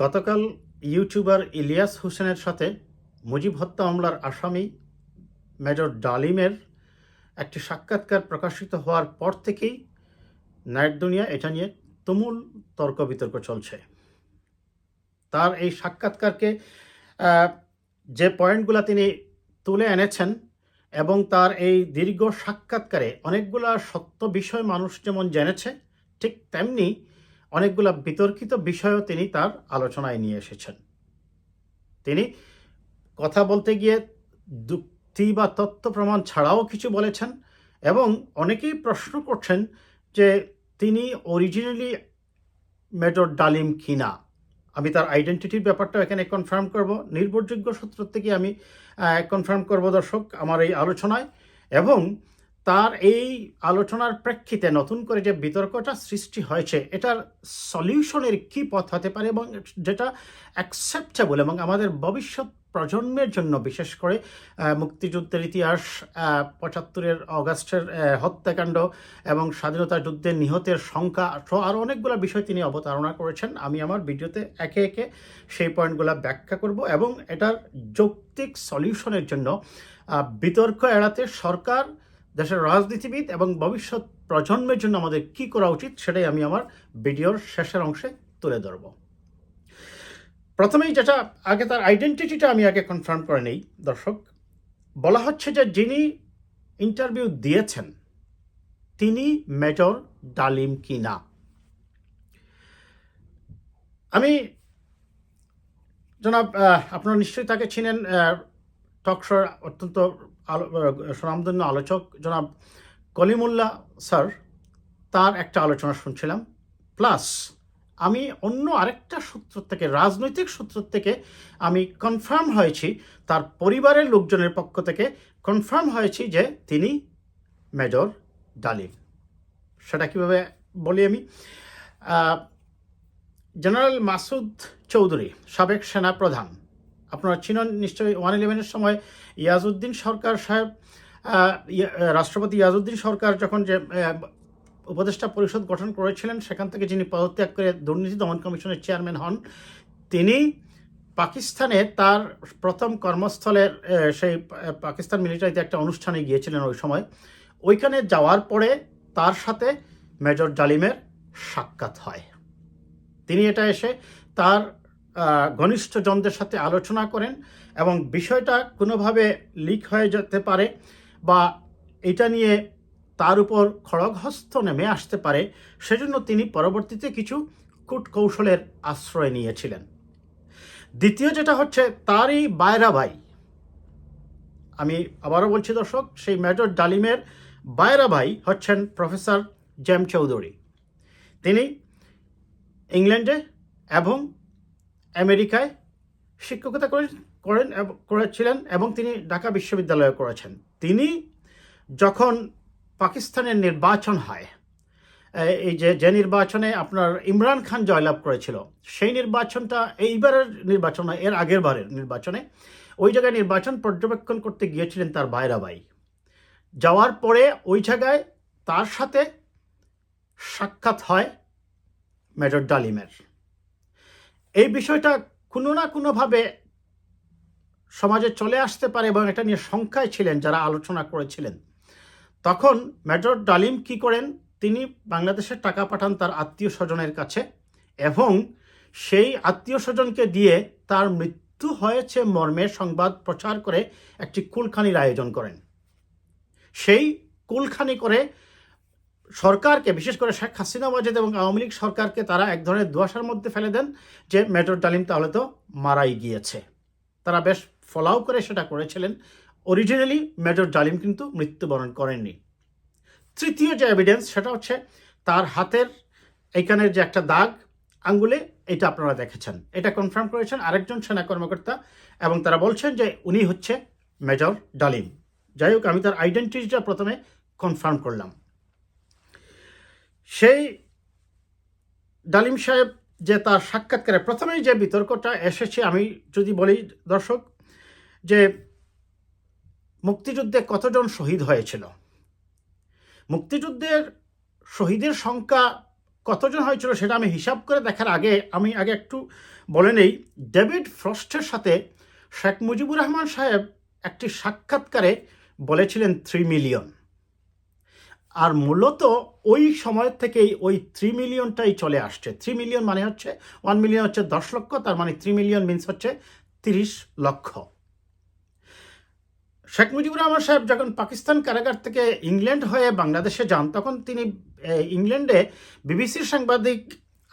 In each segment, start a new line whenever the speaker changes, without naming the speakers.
গতকাল ইউটিউবার ইলিয়াস হোসেনের সাথে মুজিব হত্যা মামলার আসামি মেজর ডালিমের একটি সাক্ষাৎকার প্রকাশিত হওয়ার পর থেকেই নাইট দুনিয়া এটা নিয়ে তুমুল তর্ক বিতর্ক চলছে। তার এই সাক্ষাৎকারকে যে পয়েন্টগুলো তিনি তুলে এনেছেন এবং তার এই দীর্ঘ সাক্ষাৎকারে অনেকগুলা সত্য বিষয় মানুষ যেমন জেনেছে, ঠিক তেমনি অনেকগুলা বিতর্কিত বিষয়ও তিনি তার আলোচনায় নিয়ে এসেছেন। তিনি কথা বলতে গিয়ে যুক্তি বা তথ্য প্রমাণ ছাড়াও কিছু বলেছেন এবং অনেকেই প্রশ্ন করছেন যে তিনি অরিজিনালি মেজর ডালিম কিনা? আমি তার আইডেন্টিটির ব্যাপারটা এখানে কনফার্ম করব। নির্ভরযোগ্য সূত্র থেকে আমি কনফার্ম করব দর্শক, আমার এই আলোচনায়। এবং তার এই আলোচনার প্রেক্ষিতে নতুন করে যে বিতর্কটা সৃষ্টি হয়েছে, এটার সলিউশনের কি পথ হতে পারে এবং যেটা অ্যাকসেপ্টেবল এবং আমাদের ভবিষ্যৎ প্রজন্মের জন্য, বিশেষ করে মুক্তিযুদ্ধের ইতিহাস পঁচাত্তরের অগাস্টের হত্যাকাণ্ড এবং স্বাধীনতা যুদ্ধে নিহতের সংখ্যা সহ আরও অনেকগুলো বিষয় তিনি অবতারণা করেছেন। আমি আমার ভিডিওতে একে একে সেই পয়েন্টগুলো ব্যাখ্যা করব এবং এটার যৌক্তিক সলিউশনের জন্য বিতর্ক এড়াতে সরকার দেশের রাজনীতিবিদ এবং ভবিষ্যৎ প্রজন্মের জন্য আমাদের কি করা উচিত সেটাই আমি আমার ভিডিওর শেষের অংশে তুলে ধরব। প্রথমেই যেটা, আগে তার আইডেন্টিটিটা আমি আগে কনফার্ম করে নেই, দর্শক। বলা হচ্ছে যে যিনি ইন্টারভিউ দিয়েছেন, তিনি মেজর ডালিম কিনা আমি, জনাব আপনারা নিশ্চয়ই তাকে চিনেন টকশোর অত্যন্ত স্বনামধন্য আলোচক জনাব কলিমুল্লাহ স্যার, তার একটা আলোচনা শুনছিলাম। প্লাস আমি অন্য আরেকটা সূত্র থেকে, রাজনৈতিক সূত্র থেকে আমি কনফার্ম হয়েছি, তার পরিবারের লোকজনের পক্ষ থেকে কনফার্ম হয়েছি যে তিনি মেজর ডালিম। সেটা কীভাবে বলি আমি? জেনারেল মাসুদ চৌধুরী, সাবেক সেনা প্রধান আপনারা চিনেন নিশ্চয়ই ওয়ান ইলেভেনের সময় ইয়াজউদ্দিন সরকার সাহেব রাষ্ট্রপতি ইয়াজউদ্দিন সরকার যখন যে উপদেষ্টা পরিষদ গঠন করেছিলেন, সেখান থেকে যিনি পদত্যাগ করে দুর্নীতি দমন কমিশনের চেয়ারম্যান হন, তিনি পাকিস্তানে তার প্রথম কর্মস্থলের সেই পাকিস্তান মিলিটারিতে একটা অনুষ্ঠানে গিয়েছিলেন ওই সময়। ওইখানে যাওয়ার পরে তার সাথে মেজর ডালিমের সাক্ষাৎ হয়। তিনি এটা এসে তার ঘনিষ্ঠজনদের সাথে আলোচনা করেন এবং বিষয়টা কোনোভাবে লিক হয়ে যেতে পারে বা এটা নিয়ে তার উপর খড়গহস্ত নেমে আসতে পারে, সেজন্য তিনি পরবর্তীতে কিছু কূট কৌশলের আশ্রয় নিয়েছিলেন। দ্বিতীয় যেটা হচ্ছে, তারই বায়রা ভাই। আমি আবারও বলছি দর্শক, সেই মেজর ডালিমের বায়রা ভাই হচ্ছেন প্রফেসর জেম চৌধুরী। তিনি ইংল্যান্ডে এবং আমেরিকায় শিক্ষকতা করে করেন করেছিলেন এবং তিনি ঢাকা বিশ্ববিদ্যালয়ে করেছেন। তিনি যখন পাকিস্তানের নির্বাচন হয় এই যে যে নির্বাচনে আপনার ইমরান খান জয়লাভ করেছিল, সেই নির্বাচনটা এইবারের নির্বাচন এর আগের বারের নির্বাচনে ওই জায়গায় নির্বাচন পর্যবেক্ষণ করতে গিয়েছিলেন তার ভাই যাওয়ার পরে ওই জায়গায় তার সাথে সাক্ষাৎ হয় মেজর ডালিমের। এই বিষয়টা কোনো না কোনোভাবে সমাজে চলে আসতে পারে এবং এটা নিয়ে সংখ্যায় ছিলেন যারা আলোচনা করেছিলেন। তখন মেজর ডালিম কি করেন? তিনি বাংলাদেশের টাকা পাঠান তার আত্মীয় স্বজনের কাছে এবং সেই আত্মীয় স্বজনকে দিয়ে তার মৃত্যু হয়েছে মর্মে সংবাদ প্রচার করে একটি কুলখানির আয়োজন করেন। সেই কুলখানি করে সরকারকে, বিশেষ করে শেখ হাসিনা ওয়াজেদ এবং আওয়ামী লীগ সরকারকে তারা এক ধরনের দুয়াশার মধ্যে ফেলে দেন যে মেজর ডালিম তাহলে তো মারাই গিয়েছে। তারা বেশ ফলাও করে সেটা করেছিলেন। অরিজিনালি মেজর ডালিম কিন্তু মৃত্যুবরণ করেননি। তৃতীয় যে এভিডেন্স সেটা হচ্ছে তার হাতের এইখানের যে একটা দাগ আঙ্গুলে, এটা আপনারা দেখেছেন। এটা কনফার্ম করেছেন আরেকজন সেনা কর্মকর্তা এবং তারা বলছেন যে উনি হচ্ছে মেজর ডালিম। যাই হোক, আমি তার আইডেন্টিটিটা প্রথমে কনফার্ম করলাম। সেই ডালিম সাহেব যে তার সাক্ষাৎকারে প্রথমেই যে বিতর্কটা এসেছে, আমি যদি বলি দর্শক, যে মুক্তিযুদ্ধে কতজন শহীদ হয়েছিল? মুক্তিযুদ্ধের শহীদের সংখ্যা কতজন হয়েছিল সেটা আমি হিসাব করে দেখার আগে, আমি আগে একটু বলে এই ডেভিড ফ্রস্টের সাথে শেখ মুজিবুর রহমান সাহেব একটি সাক্ষাৎকারে বলেছিলেন থ্রি মিলিয়ন আর মূলত ওই সময় থেকেই ওই থ্রি মিলিয়নটাই চলে আসছে। থ্রি মিলিয়ন মানে হচ্ছে ওয়ান মিলিয়ন হচ্ছে দশ লক্ষ, তার মানে থ্রি মিলিয়ন মিনস হচ্ছে তিরিশ লক্ষ। শেখ মুজিবুর রহমান সাহেব যখন পাকিস্তান কারাগার থেকে ইংল্যান্ড হয়ে বাংলাদেশে যান, তখন তিনি ইংল্যান্ডে বিবিসির সাংবাদিক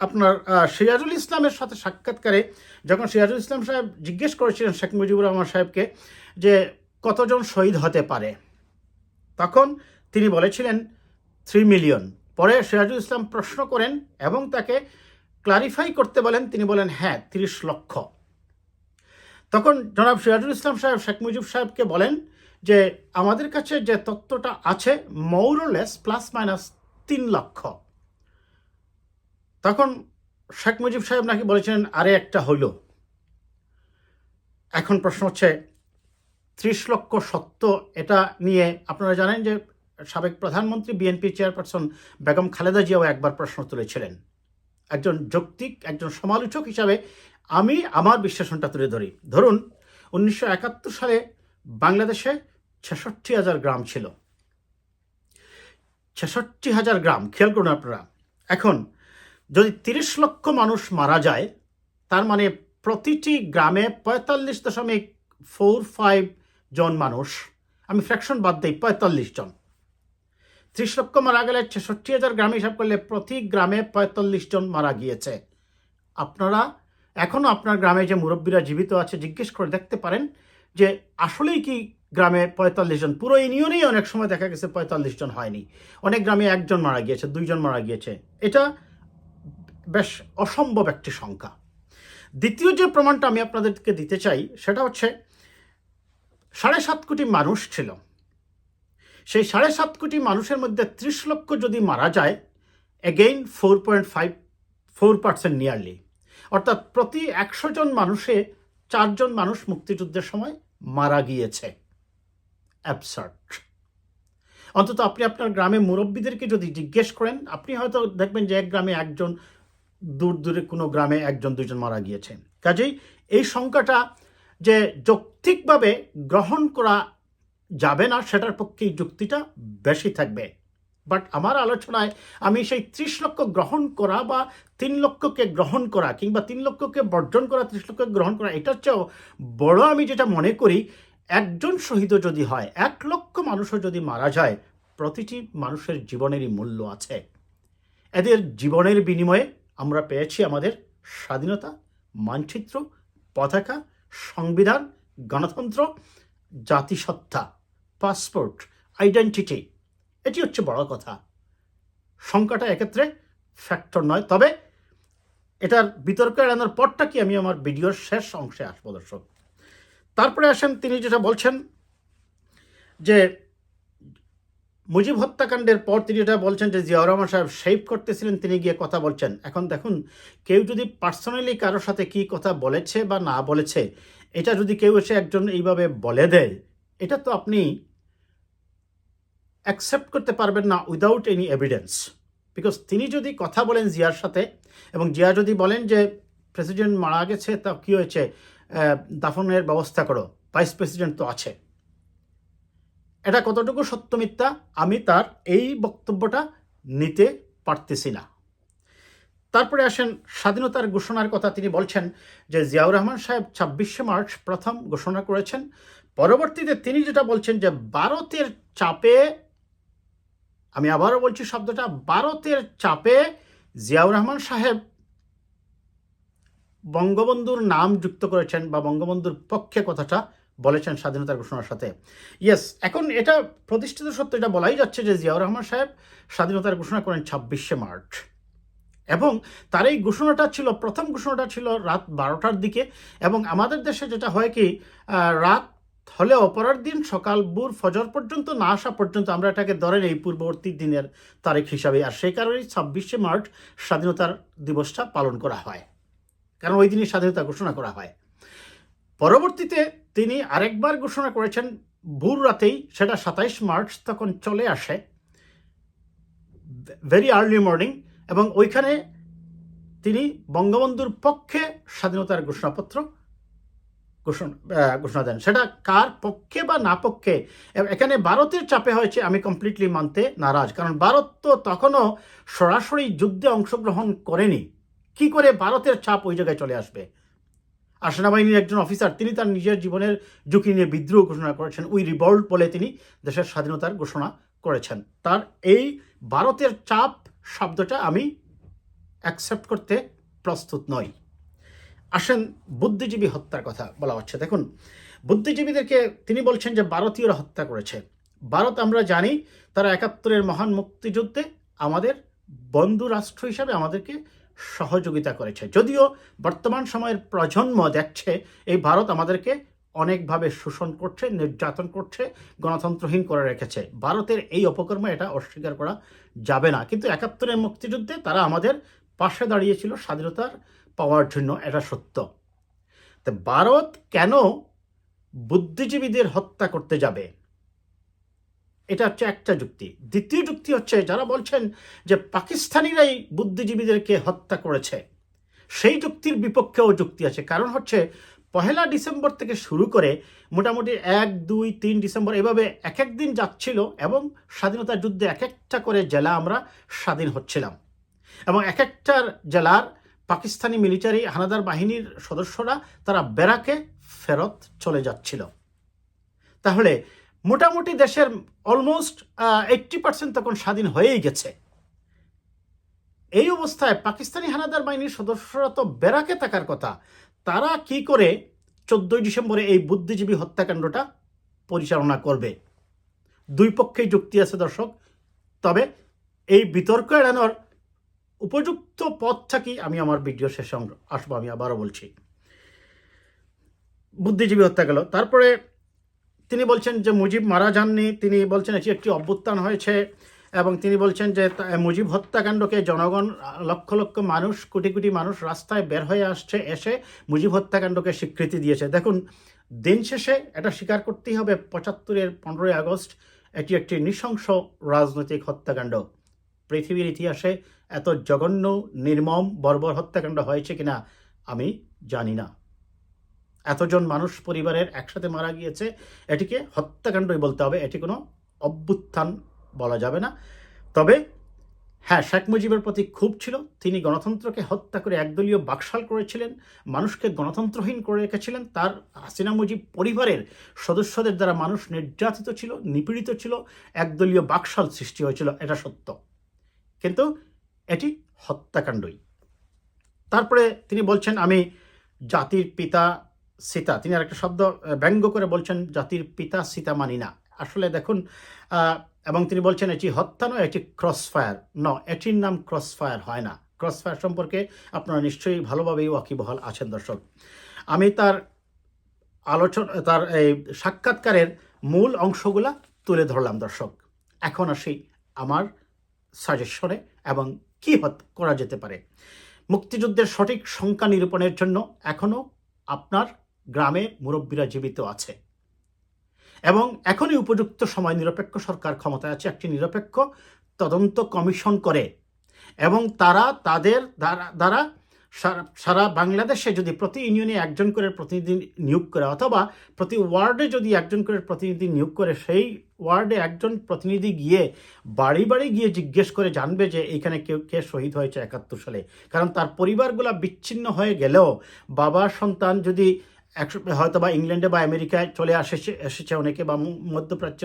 আপনার সিরাজুল ইসলামের সাথে সাক্ষাৎকারে যখন সিরাজুল ইসলাম সাহেব জিজ্ঞেস করেছিলেন শেখ মুজিবুর রহমান সাহেবকে যে কতজন শহীদ হতে পারে তখন তিনি বলেছিলেন, থ্রি মিলিয়ন। পরে সিরাজুল ইসলাম প্রশ্ন করেন এবং তাকে ক্লারিফাই করতে বলেন। তিনি বলেন হ্যাঁ তিরিশ লক্ষ। তখন জনাব সিরাজুল ইসলাম সাহেব, শেখ মুজিব সাহেবকে বলেন যে, আমাদের কাছে যে তত্ত্বটা আছে, মৌরলেস প্লাস মাইনাস তিন লক্ষ। তখন শেখ মুজিব সাহেব নাকি বলেছিলেন, আরে, একটা হইল। এখন প্রশ্ন হচ্ছে ত্রিশ লক্ষ সত্য এটা নিয়ে আপনারা জানেন যে সাবেক প্রধানমন্ত্রী বিএনপি চেয়ারপারসন বেগম খালেদা জিয়াও একবার প্রশ্ন তুলেছিলেন। একজন যৌক্তিক, একজন সমালোচক হিসাবে আমি আমার বিশ্লেষণটা তুলে ধরি। ধরুন, উনিশশো একাত্তর সালে বাংলাদেশে ছেষট্টি হাজার গ্রাম ছিল। ছেষট্টি হাজার গ্রাম, খেয়াল করুন আপনারা। এখন, যদি তিরিশ লক্ষ মানুষ মারা যায়, তার মানে প্রতিটি গ্রামে পঁয়তাল্লিশ দশমিক ফোর ফাইভ জন মানুষ। আমি ফ্র্যাকশন বাদ দিই, পঁয়তাল্লিশ জন। ত্রিশ লক্ষ মারা গেলে ছেষট্টি হাজার গ্রামে হিসাব করলে প্রতি গ্রামে পঁয়তাল্লিশ জন মারা গিয়েছে। আপনারা এখনও আপনার গ্রামে যে মুরব্বীরা জীবিত আছে, জিজ্ঞেস করে দেখতে পারেন যে আসলেই কি গ্রামে পঁয়তাল্লিশ জন? পুরো ইউনিয়নেই অনেক সময় দেখা গেছে পঁয়তাল্লিশ জন হয়নি। অনেক গ্রামে একজন মারা গিয়েছে, দুইজন মারা গিয়েছে। এটা বেশ অসম্ভব একটি সংখ্যা। দ্বিতীয় যে প্রমাণটা আমি আপনাদেরকে দিতে চাই, সেটা হচ্ছে সাড়ে সাত কোটি মানুষ ছিল। সেই সাড়ে সাত কোটি মানুষের মধ্যে ত্রিশ লক্ষ যদি মারা যায় again four point five four percent nearly অর্থাৎ প্রতি একশো জন মানুষে চারজন মানুষ মুক্তিযুদ্ধের সময় মারা গিয়েছে। অ্যাবসার্ট অন্তত আপনি আপনার গ্রামে মুরব্বীদেরকে যদি জিজ্ঞেস করেন, আপনি হয়তো দেখবেন যে এক গ্রামে একজন, দূর দূরে কোনো গ্রামে একজন দুজন মারা গিয়েছে। কাজেই এই সংখ্যাটা যে যৌক্তিকভাবে গ্রহণ করা যাবে না, সেটার পক্ষে যুক্তিটা বেশি থাকবে। বাট আমার আলোচনায় আমি সেই ত্রিশ লক্ষ গ্রহণ করা বা তিন লক্ষকে গ্রহণ করা কিংবা তিন লক্ষকে বর্জন করা, ত্রিশ লক্ষকে গ্রহণ করা, এটার চেয়েও বড় আমি যেটা মনে করি, একজন শহীদও যদি হয়, এক লক্ষ মানুষও যদি মারা যায়, প্রতিটি মানুষের জীবনেরই মূল্য আছে। এদের জীবনের বিনিময়ে আমরা পেয়েছি আমাদের স্বাধীনতা, মানচিত্র, পতাকা সংবিধান, গণতন্ত্র, জাতিসত্তা, পাসপোর্ট, আইডেন্টিটি, এটি হচ্ছে বড় কথা। সংখ্যাটা এক্ষেত্রে ফ্যাক্টর নয়। তবে এটার বিতর্ক এড়ানোর পরটা কি আমি আমার ভিডিওর শেষ অংশে আসব, দর্শক? তারপরে আসেন তিনি যেটা বলছেন যে মুজিব হত্যাকাণ্ডের পর তিনি এটা বলছেন যে জিয়াউর রহমান সাহেব শেভ করতেছিলেন, তিনি গিয়ে কথা বলছেন। এখন দেখুন, কেউ যদি পার্সোনালি কারোর সাথে কি কথা বলেছে বা না বলেছে, এটা যদি কেউ এসে একজন এইভাবে বলে দেয়, এটা তো আপনি অ্যাকসেপ্ট করতে পারবেন না উইদাউট এনি এভিডেন্স বিকজ তিনি যদি কথা বলেন জিয়ার সাথে, এবং জিয়া যদি বলেন যে প্রেসিডেন্ট মারা গেছে, তা কী হয়েছে? দাফনের ব্যবস্থা করো। ভাইস প্রেসিডেন্ট তো আছে। এটা কতটুকু সত্য মিথ্যা? আমি তার এই বক্তব্যটা নিতে পারতেছি না। তারপরে আসেন স্বাধীনতার ঘোষণার কথা তিনি বলছেন যে জিয়াউর রহমান সাহেব ছাব্বিশে মার্চ প্রথম ঘোষণা করেছেন। পরবর্তীতে তিনি যেটা বলছেন যে ভারতের চাপে, আমি আবারও বলছি শব্দটা, ভারতের চাপে জিয়াউর রহমান সাহেব বঙ্গবন্ধুর নাম যুক্ত করেছেন বা বঙ্গবন্ধুর পক্ষে কথাটা বলেছেন স্বাধীনতার ঘোষণার সাথে। ইয়েস এখন এটা প্রতিষ্ঠিত সত্য, এটা বলাই যাচ্ছে যে জিয়াউর রহমান সাহেব স্বাধীনতার ঘোষণা করেন ছাব্বিশে মার্চ। এবং তার এই ঘোষণাটা ছিল, প্রথম ঘোষণাটা ছিল রাত বারোটার দিকে। এবং আমাদের দেশে যেটা হয় কি রাত হলে অপরার দিন সকাল বুর ফজর পর্যন্ত না আসা পর্যন্ত আমরা এটাকে ধরেন এই পূর্ববর্তী দিনের তারিখ হিসাবে। আর সেই কারণেই ছাব্বিশে মার্চ স্বাধীনতার দিবসটা পালন করা হয়। কারণ ওই দিনই স্বাধীনতা ঘোষণা করা হয়। পরবর্তীতে তিনি আরেকবার ঘোষণা করেছেন, ভোর রাতেই, সেটা সাতাইশ মার্চ তখন চলে আসে ভেরি আর্লি মর্নিং এবং ওইখানে তিনি বঙ্গবন্ধুর পক্ষে স্বাধীনতার ঘোষণাপত্র ঘোষণা ঘোষণা দেন। সেটা কার পক্ষে বা না পক্ষে? এখানে ভারতের চাপে হয়েছে, আমি কমপ্লিটলি মানতে নারাজ, কারণ ভারত তো তখনও সরাসরি যুদ্ধে অংশগ্রহণ করেনি। কি করে ভারতের চাপ ওই জায়গায় চলে আসবে? আর সেনাবাহিনীর একজন অফিসার, তিনি তার নিজের জীবনের ঝুঁকি নিয়ে বিদ্রোহ ঘোষণা করেছেন। উই রিভল্ট বলে তিনি দেশের স্বাধীনতার ঘোষণা করেছেন। তার এই ভারতের চাপ শব্দটা আমি অ্যাকসেপ্ট করতে প্রস্তুত নই। আসেন, বুদ্ধিজীবী হত্যার কথা বলা হচ্ছে। দেখুন, বুদ্ধিজীবীদেরকে তিনি বলছেন যে ভারতীয়রা হত্যা করেছে। ভারত আমরা জানি তারা একাত্তরের মহান মুক্তিযুদ্ধে আমাদের বন্ধু রাষ্ট্র হিসাবে আমাদেরকে সহযোগিতা করেছে। যদিও বর্তমান সময়ের প্রজন্ম দেখছে এই ভারত আমাদেরকে অনেকভাবে শোষণ করছে, নির্যাতন করছে, গণতন্ত্রহীন করে রেখেছে। ভারতের এই অপকর্ম এটা অস্বীকার করা যাবে না। কিন্তু একাত্তরের মুক্তিযুদ্ধে তারা আমাদের পাশে দাঁড়িয়েছিল স্বাধীনতার পাওয়ার জন্য, এটা সত্য। তো ভারত কেন বুদ্ধিজীবীদের হত্যা করতে যাবে? এটা হচ্ছে একটা যুক্তি। দ্বিতীয় যুক্তি হচ্ছে যারা বলছেন যে পাকিস্তানিরাই বুদ্ধিজীবীদেরকে হত্যা করেছে, সেই যুক্তির বিপক্ষেও যুক্তি আছে। কারণ হচ্ছে পহেলা ডিসেম্বর থেকে শুরু করে মোটামুটি এক, দুই, তিন ডিসেম্বর এভাবে এক এক দিন যাচ্ছিল এবং স্বাধীনতা যুদ্ধে এক একটা করে জেলা আমরা স্বাধীন হচ্ছিলাম। এবং এক একটার জেলার পাকিস্তানি মিলিটারি হানাদার বাহিনীর সদস্যরা তারা বেরাকে ফেরত চলে যাচ্ছিল। তাহলে মোটামুটি দেশের অলমোস্ট এইট্টি পার্সেন্ট তখন স্বাধীন হয়েই গেছে। এই অবস্থায় পাকিস্তানি হানাদার বাহিনীর সদস্যরা তো বেরাকে থাকার কথা। তারা কি করে চোদ্দই ডিসেম্বরে এই বুদ্ধিজীবী হত্যাকাণ্ডটা পরিচালনা করবে? দুই পক্ষেই যুক্তি আছে দর্শক। তবে এই বিতর্ক এড়ানোর উপযুক্ত পথটা কি আমি আমার ভিডিও শেষে আসব, আমি আবারও বলছি। বুদ্ধিজীবী হত্যা গেল। তারপরে তিনি বলছেন যে মুজিব মারা যাননি, তিনি বলছেন এটি একটি অভ্যুত্থান হয়েছে এবং তিনি বলছেন যে মুজিব হত্যাকাণ্ডকে জনগণ, লক্ষ লক্ষ মানুষ, কোটি কোটি মানুষ রাস্তায় বের হয়ে আসছে, এসে মুজিব হত্যাকাণ্ডকে স্বীকৃতি দিয়েছে। দেখুন, দিন শেষে এটা স্বীকার করতেই হবে, পঁচাত্তরের পনেরোই আগস্ট এটি একটি নৃশংস রাজনৈতিক হত্যাকাণ্ড। পৃথিবীর ইতিহাসে এত জঘন্য, নির্মম, বর্বর হত্যাকাণ্ড হয়েছে কিনা আমি জানি না। এতজন মানুষ পরিবারের একসাথে মারা গিয়েছে, এটিকে হত্যাকাণ্ডই বলতে হবে। এটি কোনো অভ্যুত্থান বলা যাবে না। তবে হ্যাঁ শেখ মুজিবের প্রতি ক্ষোভ ছিল। তিনি গণতন্ত্রকে হত্যা করে একদলীয় বাকশাল করেছিলেন, মানুষকে গণতন্ত্রহীন করে রেখেছিলেন। তার, হাসিনা মুজিব পরিবারের সদস্যদের দ্বারা মানুষ নির্যাতিত ছিল, নিপীড়িত ছিল, একদলীয় বাকশাল সৃষ্টি হয়েছিল, এটা সত্য। কিন্তু এটি হত্যাকাণ্ডই। তারপরে তিনি বলছেন, আমি জাতির পিতা সীতা, তিনি আরেকটা শব্দ ব্যঙ্গ করে বলছেন, জাতির পিতা সীতা মানি না। আসলে দেখুন এবং তিনি বলছেন, এটি হত্যা নয়, এটি ক্রস ফায়ার ন এটির নাম ক্রস ফায়ার হয় না। ক্রস ফায়ার সম্পর্কে আপনারা নিশ্চয়ই ভালোভাবেই ওয়াকিবহাল আছেন, দর্শক। আমি তার আলোচনা, তার এই সাক্ষাৎকারের মূল অংশগুলা তুলে ধরলাম, দর্শক। এখন আসি আমার সাজেশনে এবং কি করা যেতে পারে। মুক্তিযুদ্ধের সঠিক সংখ্যা নিরূপণের জন্য এখনও আপনার গ্রামে মুরব্বীরা জীবিত আছে। এবং এখনই উপযুক্ত সময় নিরপেক্ষ সরকার ক্ষমতায় আছে, একটি নিরপেক্ষ তদন্ত কমিশন করে। এবং তারা তাদের দ্বারা সারা- বাংলাদেশে যদি প্রতি ইউনিয়নে একজন করে প্রতিনিধি নিয়োগ করে অথবা প্রতি ওয়ার্ডে যদি একজন করে প্রতিনিধি নিয়োগ করে, সেই ওয়ার্ডে একজন প্রতিনিধি গিয়ে বাড়ি বাড়ি গিয়ে জিজ্ঞেস করে জানবে যে এখানে কেউ, কে শহীদ হয়েছে একাত্তর সালে। কারণ তার পরিবারগুলো বিচ্ছিন্ন হয়ে গেলেও বাবা, সন্তান যদি একশো হয়তো বা ইংল্যান্ডে বা আমেরিকায় চলে আসেছে এসেছে অনেকে বা মধ্যপ্রাচ্য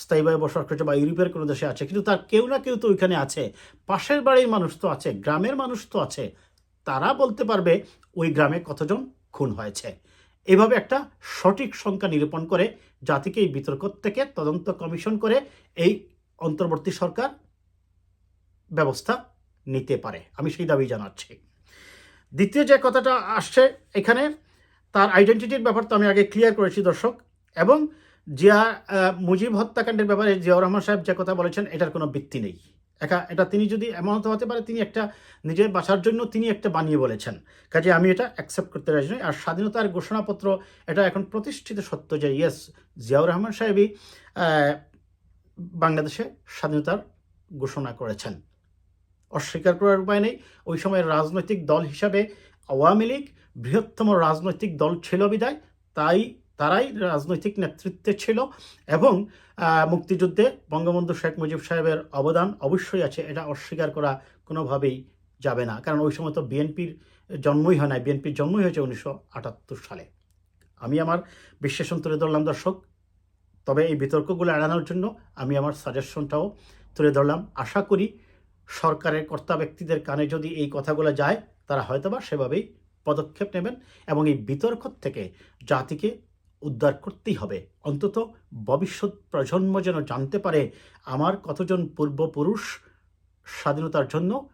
স্থায়ীভাবে বসবাস করছে বা ইউরোপের কোনো দেশে আছে, কিন্তু তার কেউ না কেউ তো ওইখানে আছে, পাশের বাড়ির মানুষ তো আছে, গ্রামের মানুষ তো আছে, তারা বলতে পারবে ওই গ্রামে কতজন খুন হয়েছে। এভাবে একটা সঠিক সংখ্যা নিরূপণ করে জাতিকে এই বিতর্ক থেকে তদন্ত কমিশন করে এই অন্তর্বর্তী সরকার ব্যবস্থা নিতে পারে। আমি সেই দাবি জানাচ্ছি। দ্বিতীয় যে কথাটা আসছে এখানে তার আইডেন্টিটির ব্যাপার তো আমি আগে ক্লিয়ার করেছি, দর্শক। এবং জিয়া মুজিব হত্যাকাণ্ডের ব্যাপারে জিয়াউর রহমান সাহেব যে কথা বলেছেন, এটার কোনো ভিত্তি নেই। একা, এটা তিনি যদি এমন হতে পারে, তিনি একটা নিজের বাঁচার জন্য তিনি একটা বানিয়ে বলেছেন। কাজে আমি এটা অ্যাকসেপ্ট করতে রাজি নই। আর স্বাধীনতার ঘোষণাপত্র, এটা এখন প্রতিষ্ঠিত সত্য যে ইয়েস জিয়াউর রহমান সাহেবই বাংলাদেশে স্বাধীনতার ঘোষণা করেছেন। অস্বীকার করার উপায় নেই। ওই সময়ের রাজনৈতিক দল হিসাবে আওয়ামী লীগ বৃহত্তম রাজনৈতিক দল ছিল বিদায়, তাই তারাই রাজনৈতিক নেতৃত্বে ছিল এবং মুক্তিযুদ্ধে বঙ্গবন্ধু শেখ মুজিব সাহেবের অবদান অবশ্যই আছে, এটা অস্বীকার করা কোনোভাবেই যাবে না। কারণ ওই সময় তো বিএনপির জন্মই হয় নাই, বিএনপির জন্মই হয়েছে উনিশশো আটাত্তর সালে। আমি আমার বিশ্লেষণ তুলে ধরলাম দর্শক, তবে এই বিতর্কগুলো এড়ানোর জন্য আমি আমার সাজেশনটাও তুলে ধরলাম। আশা করি সরকারের কর্তা ব্যক্তিদের কানে যদি এই কথাগুলো যায়, তারা হয়তোবা সেভাবেই পদক্ষেপ নেবেন এবং এই বিতর্ক থেকে জাতিকে উদ্ধার করতেই হবে। অন্তত ভবিষ্যৎ প্রজন্ম যেন জানতে পারে আমার কতজন পূর্বপুরুষ স্বাধীনতার জন্য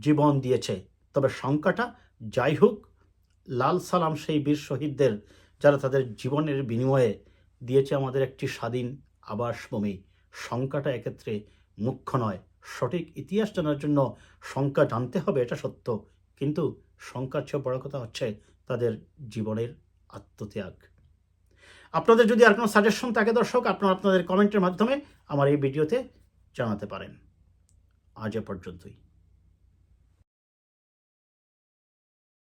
জীবন দিয়েছে। তবে সংখ্যাটা যাই হোক, লাল সালাম সেই বীর শহীদদের যারা তাদের জীবনের বিনিময়ে দিয়েছে আমাদের একটি স্বাধীন আবাসভূমি। সংখ্যাটা এক্ষেত্রে মুখ্য নয়। সঠিক ইতিহাস জানার জন্য সংখ্যা জানতে হবে, এটা সত্য। কিন্তু সংখ্যার চেয়ে বড় কথা হচ্ছে তাদের জীবনের আত্মত্যাগ। আপনাদের যদি আর কোনো সাজেশন থাকে দর্শক, আপনারা আপনাদের কমেন্টের মাধ্যমে আমার এই ভিডিওতে জানাতে পারেন। আজ এ পর্যন্তই।